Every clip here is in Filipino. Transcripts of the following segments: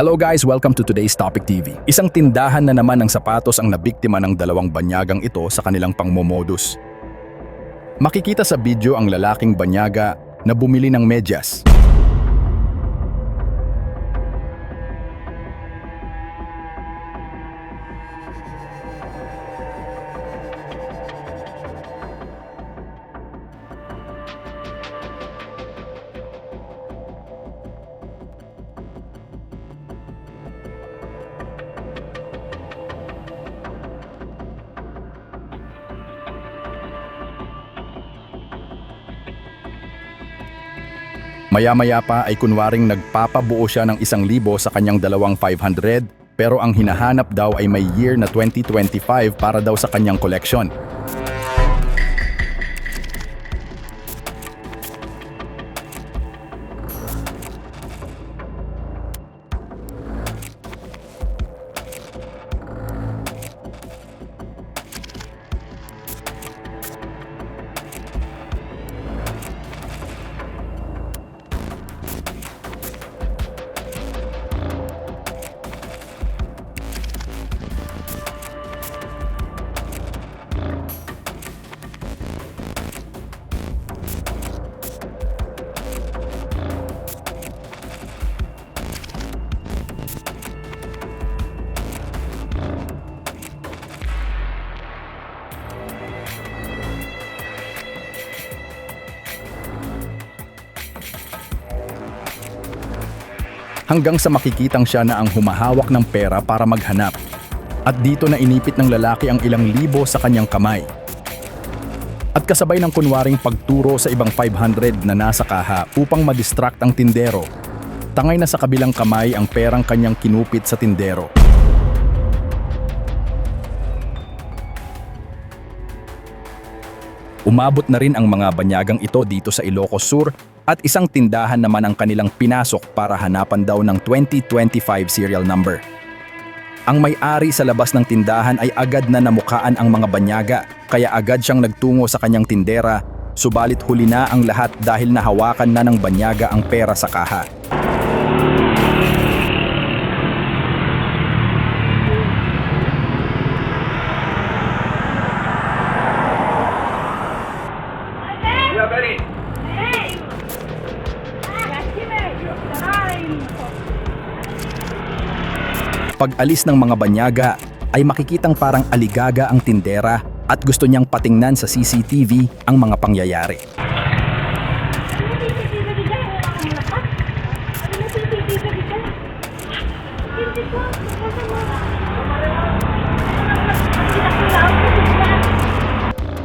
Hello guys, welcome to today's Topic TV. Isang tindahan na naman ng sapatos ang nabiktima ng dalawang banyagang ito sa kanilang pangmomodus. Makikita sa video ang lalaking banyaga na bumili ng medyas. Maya-maya pa ay kunwaring nagpapabuo siya ng isang libo sa kanyang dalawang 500 pero ang hinahanap daw ay may year na 2025 para daw sa kanyang koleksyon. Hanggang sa makikitang siya na ang humahawak ng pera para maghanap. At dito na inipit ng lalaki ang ilang libo sa kanyang kamay. At kasabay ng kunwaring pagturo sa ibang 500 na nasa kaha upang madistract ang tindero. Tangay na sa kabilang kamay ang perang kanyang kinupit sa tindero. Umabot na rin ang mga banyagang ito dito sa Ilocos Sur at isang tindahan naman ang kanilang pinasok para hanapan daw ng 2025 serial number. Ang may-ari sa labas ng tindahan ay agad na namukaan ang mga banyaga kaya agad siyang nagtungo sa kanyang tindera subalit huli na ang lahat dahil nahawakan na ng banyaga ang pera sa kaha. Pag-alis ng mga banyaga ay makikitang parang aligaga ang tindera at gusto niyang patingnan sa CCTV ang mga pangyayari. Ano CCTV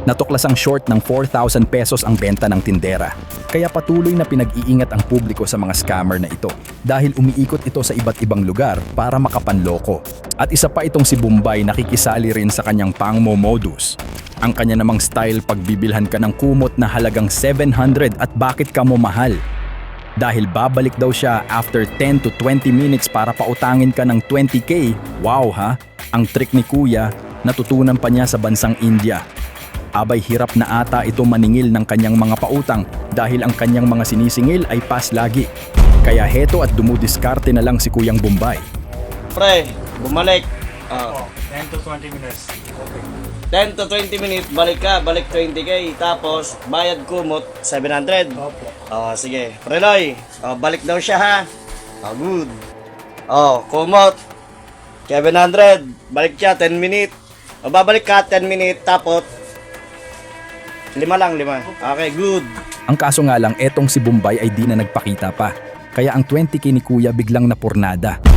Natuklas ang short ng 4,000 pesos ang benta ng tindera. Kaya patuloy na pinag-iingat ang publiko sa mga scammer na ito dahil umiikot ito sa iba't ibang lugar para makapanloko. At isa pa itong si Bombay nakikisali rin sa kanyang pangmo modus. Ang kanya namang style pagbibilhan ka ng kumot na halagang 700 at bakit ka mo mahal? Dahil babalik daw siya after 10 to 20 minutes para pautangin ka ng 20k. Wow ha? Ang trick ni kuya, natutunan pa niya sa bansang India. Abay hirap na ata ito maningil ng kanyang mga pautang dahil ang kanyang mga sinisingil ay pass lagi. Kaya heto at dumudiskarte na lang si Kuyang Bombay. Pre, bumalik. Ah, Oh, 10 to 20 minutes. Okay. 10 to 20 minutes, balik ka, balik 20k. Tapos, bayad kumot, 700. Opo. Oh, sige. Pre Loy, oh, balik daw siya ha. Oh, good. Oh, kumot. 700. Balik siya, 10 minutes. O, babalik ka, 10 minutes. Tapos, lima lang, lima. Okay, good. Ang kaso nga lang etong si Bombay ay di na nagpakita pa. Kaya ang 20k ni Kuya biglang napurnada.